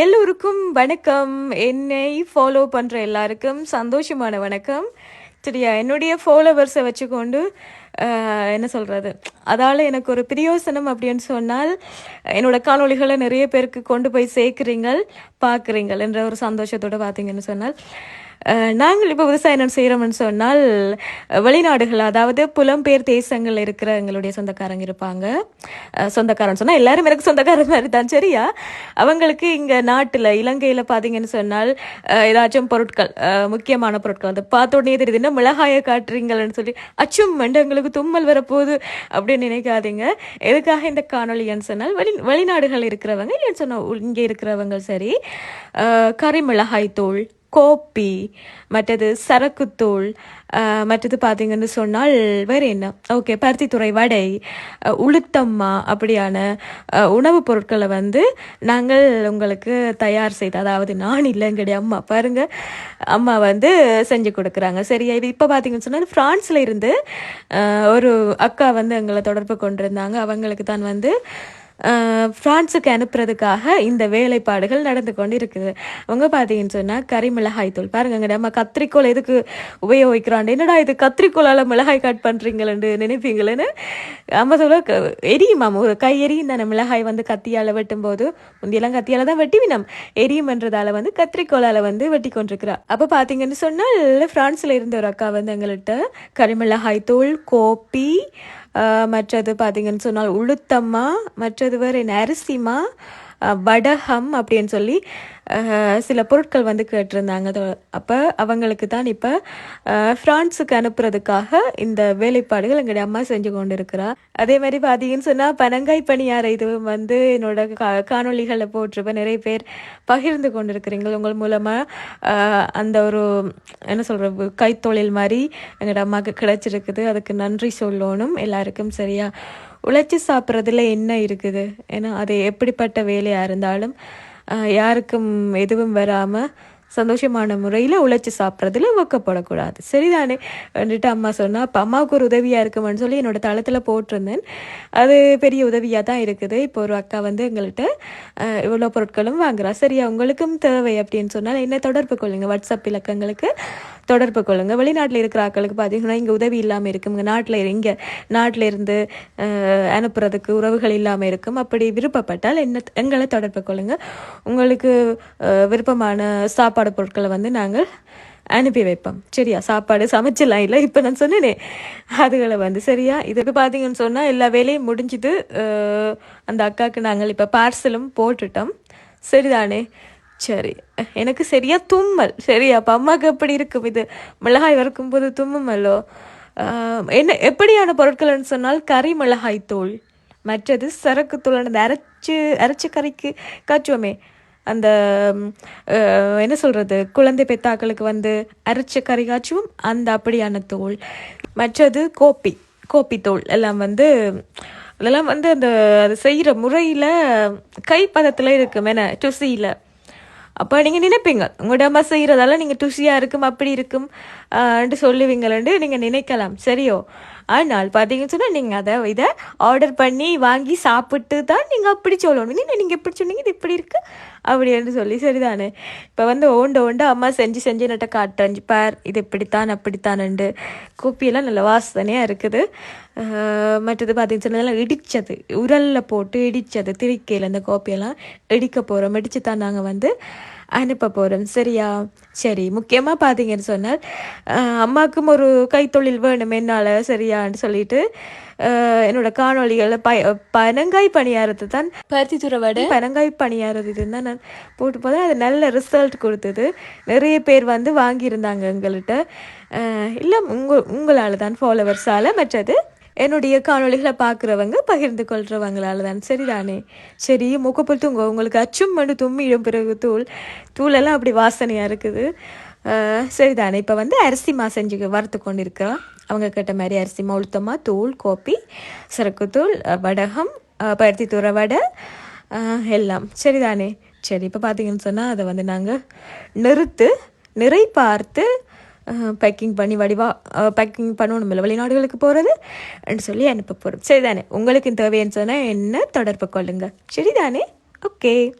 எல்லோருக்கும் வணக்கம். என்னை ஃபாலோ பண்ணுற எல்லாருக்கும் சந்தோஷமான வணக்கம். சரியா? என்னுடைய ஃபாலோவர்ஸை வச்சுக்கொண்டு என்ன சொல்கிறது அதால் எனக்கு ஒரு பிரயோசனம் அப்படின்னு சொன்னால் என்னோடய காணொளிகளை நிறைய பேருக்கு கொண்டு போய் சேர்க்குறீங்கள் பார்க்குறீங்கள் என்ற ஒரு சந்தோஷத்தோடு பார்த்தீங்கன்னு சொன்னால் நாங்கள் இப்போ விவசாயம் என்ன செய்கிறோம்னு சொன்னால் வெளிநாடுகள் அதாவது புலம்பெயர் தேசங்கள் இருக்கிற எங்களுடைய சொந்தக்காரங்க இருப்பாங்க. சொந்தக்காரன் சொன்னால் எல்லாரும் எனக்கு சொந்தக்காரர் மாதிரி தான் சரியா? அவங்களுக்கு இங்கே நாட்டில் இலங்கையில் பார்த்தீங்கன்னு சொன்னால் ஏதாச்சும் பொருட்கள் முக்கியமான பொருட்கள் வந்து பார்த்த உடனே தெரியுதுன்னா மிளகாயை காட்டுறீங்கள்னு சொல்லி அச்சும் மண்டு எங்களுக்கு தும்மல் வரப்போகுது அப்படின்னு நினைக்காதீங்க. எதுக்காக இந்த காணொலின்னு சொன்னால் வெளி வெளிநாடுகள் இருக்கிறவங்க இல்லைன்னு சொன்னால் இங்கே இருக்கிறவங்க சரி கறி மிளகாய் தூள் கோப்பி மற்றது சரக்குத்தூள் மற்றது பார்த்தீங்கன்னு சொன்னால் வேறு என்ன? ஓகே பருத்தித்துறை வடை உளுத்தம்மா அப்படியான உணவுப் பொருட்களை வந்து நாங்கள் உங்களுக்கு தயார் செய்து அதாவது நான் இல்லைங்கடி அம்மா பாருங்கள் அம்மா வந்து செஞ்சு கொடுக்குறாங்க. சரியா இது இப்போ பார்த்தீங்கன்னு சொன்னால் ஃப்ரான்ஸில் இருந்து ஒரு அக்கா வந்து எங்களை தொடர்பு கொண்டிருந்தாங்க. அவங்களுக்கு தான் வந்து ஃப்ரான்ஸுக்கு அனுப்புறதுக்காக இந்த வேலைப்பாடுகள் நடந்து கொண்டு இருக்குது அவங்க பார்த்தீங்கன்னு சொன்னால் கறி மிளகாய் தூள். பாருங்க நம்ம கத்திரிக்கோல் எதுக்கு உபயோகிக்கிறான் என்னடா இது கத்திரிக்கோலால் மிளகாய் கட் பண்ணுறீங்களேன்னு நினைப்பீங்களேன்னு? நம்ம சொல்ல எரியுமாம் ஒரு கை எரியும் தானே மிளகாய் வந்து கத்தியால் வெட்டும் போது முந்தியெல்லாம் கத்தியால் தான் வெட்டிவினோம் எரியும்ன்றதால வந்து கத்திரிக்கோலால் வந்து வெட்டி கொண்டிருக்கிறா. அப்போ பார்த்தீங்கன்னு சொன்னால் ஃப்ரான்ஸில் இருந்த ஒரு அக்கா வந்து எங்கள்கிட்ட கரிமிளகாய் தூள் கோப்பி மற்றது பார்த்தீங்கன்னு சொன்னால் உளுத்தம்மா மற்றது வேறு என்ன அரிசிமா? வடகம் அப்படின்னு சொல்லி சில பொருட்கள் வந்து கேட்டிருந்தாங்க. அப்போ அவங்களுக்கு தான் இப்போ ஃப்ரான்ஸுக்கு அனுப்புறதுக்காக இந்த வேலைப்பாடுகள் எங்களுடைய அம்மா செஞ்சு கொண்டு இருக்கிறா அதே மாதிரி பார்த்தீங்கன்னு சொன்னால் பனங்காய் பணியார இதுவும் வந்து என்னோட கா காணொளிகளில் போட்டிருப்ப நிறைய பேர் பகிர்ந்து கொண்டு இருக்கிறீங்க உங்கள் மூலமாக அந்த ஒரு என்ன சொல்கிறது கைத்தொழில் மாதிரி எங்களோட அம்மாவுக்கு கிடைச்சிருக்குது. அதுக்கு நன்றி சொல்லணும். எல்லாருக்கும் சரியா உழைச்சி சாப்பிட்றதுல என்ன இருக்குது? ஏன்னா அது எப்படிப்பட்ட வேலையாக இருந்தாலும் யாருக்கும் எதுவும் வராமல் சந்தோஷமான முறையில் உழைச்சி சாப்பிட்றதுல ஊக்கப்படக்கூடாது. சரிதானே? வந்துட்டு அம்மா சொன்னால் அப்போ அம்மாவுக்கு ஒரு உதவியாக இருக்குமான்னு சொல்லி என்னோட தளத்தில் போட்டிருந்தேன். அது பெரிய உதவியாக தான் இருக்குது. இப்போ ஒரு அக்கா வந்து எங்கள்கிட்ட இவ்வளோ பொருட்களும் வாங்குறா. சரியா உங்களுக்கும் தேவை அப்படின்னு சொன்னால் என்ன தொடர்பு கொள்ளுங்க? வாட்ஸ்அப் இலக்கங்களுக்கு தொடர்பு கொள்ளுங்கள் வெளிநாட்டில் இருக்கிற ஆக்களுக்கு பார்த்தீங்கன்னா இங்கே உதவி இல்லாமல் இருக்கும். இங்கே நாட்டில் இங்கே நாட்டில் இருந்து அனுப்புறதுக்கு உறவுகள் இல்லாமல் இருக்கும். அப்படி விருப்பப்பட்டால் என்ன எங்களை தொடர்பு கொள்ளுங்கள் உங்களுக்கு விருப்பமான சாப்பாடு பொருட்களை வந்து நாங்கள் அனுப்பி வைப்போம். சரியா? சாப்பாடு சமைச்சலாம் இல்லை இப்போ நான் சொன்னேனே. அதுகளை வந்து சரியா? இதுக்கு பார்த்தீங்கன்னு சொன்னால் எல்லா வேலையும் முடிஞ்சுது அந்த அக்காவுக்கு நாங்கள் இப்போ பார்சலும் போட்டுட்டோம். சரிதானே? சரி. எனக்கு சரியா தும்மல். சரியா? அப்போ அம்மாவுக்கு எப்படி இருக்கும் இது? மிளகாய் வறுக்கும்போது தும்முமல்லோ? என்ன எப்படியான பொருட்கள்னு சொன்னால் கறி மிளகாய் தூள் மற்றது சரக்கு தூள். அந்த அரைச்சு அரைச்ச கறிக்கு காய்ச்சுவோமே. அந்த என்ன சொல்கிறது குழந்தை பெத்தாக்களுக்கு வந்து அரைச்ச கறி அந்த அப்படியான தோல். மற்றது கோப்பி கோப்பி தோல் எல்லாம் வந்து அதெல்லாம் வந்து அந்த அது செய்கிற முறையில் கைப்பதத்தில் இருக்கும் என்ன டுசியில். அப்போ நீங்கள் நினைப்பீங்க உங்களோட அம்மா செய்கிறதால நீங்கள் டுசியாக இருக்கும் அப்படி இருக்கும். ஆண்டு சொல்லுவீங்களேன்னு நீங்கள் நினைக்கலாம். சரியோ? ஆனால் பார்த்தீங்கன்னு சொன்னால் நீங்கள் அதை இதை ஆர்டர் பண்ணி வாங்கி சாப்பிட்டு தான் நீங்கள் அப்படி சொல்லணும். நீங்கள் நீங்கள் எப்படி சொன்னீங்க? இது இப்படி இருக்கு? அப்படின்னு சொல்லி சரிதானே. இப்போ வந்து ஓண்ட ஓண்ட அம்மா செஞ்சு செஞ்சு நட்ட காட்டஞ்சு பார் இது இப்படித்தான் அப்படித்தானுண்டு கோப்பியெல்லாம் நல்ல வாசனையாக இருக்குது. மற்றது பார்த்தீங்கன்னு சொன்னால் இடித்தது உரலில் போட்டு இடித்தது திரிக்கையில் அந்த கோப்பியெல்லாம் இடிக்க போகிறோம் இடித்து தான் நாங்கள் வந்து அனுப்ப போகிறோம் சரியா? சரி முக்கியமாக பார்த்தீங்கன்னு சொன்னால் ஆஹ் அம்மாவுக்கும் ஒரு கைத்தொழில் வேணும் என்னால் சரியான்னு சொல்லிட்டு என்னோட காணொளிகளில் ப பனங்காய் பணியாரத்தை தான் பருத்தி துறவடை. பனங்காய் பணியாரது இதுதான் நான் போட்டு போதேன் அது நல்ல ரிசல்ட் கொடுத்தது. நிறைய பேர் வந்து வாங்கியிருந்தாங்க எங்கள்கிட்ட இல்லை உங்கள் உங்களால் தான் ஃபாலோவர்ஸால் மற்றது என்னுடைய காணொளிகளை பார்க்குறவங்க பகிர்ந்து கொள்கிறவங்களால தான் சரிதானே சரி முகப்புல் தூங்க உங்களுக்கு அச்சும் மண்டு தும்மிடும் பிறகு தூள் தூளெல்லாம் அப்படி வாசனையாக இருக்குது. சரிதானே இப்போ வந்து அரிசி மா செஞ்சு வறுத்து கொண்டு இருக்கிறோம் அவங்க கேட்ட மாதிரி அரிசி மா உளுத்தமாக தூள் கோப்பி சரக்குத்தூள் வடகம் பருத்தி தூர வடை எல்லாம். சரிதானே சரி இப்போ பார்த்தீங்கன்னு சொன்னால் அதை வந்து நாங்கள் நிறுத்து நிறை பார்த்து பேக்கிங் பண்ணி வடிவா பேக்கிங் பண்ணணும் இல்லை வெளிநாடுகளுக்கு போகிறது சொல்லி அனுப்ப போகிறோம் சரிதானே? உங்களுக்கு தேவைன்னு சொன்னால் என்ன தொடர்பு கொள்ளுங்க. சரிதானே? ஓகே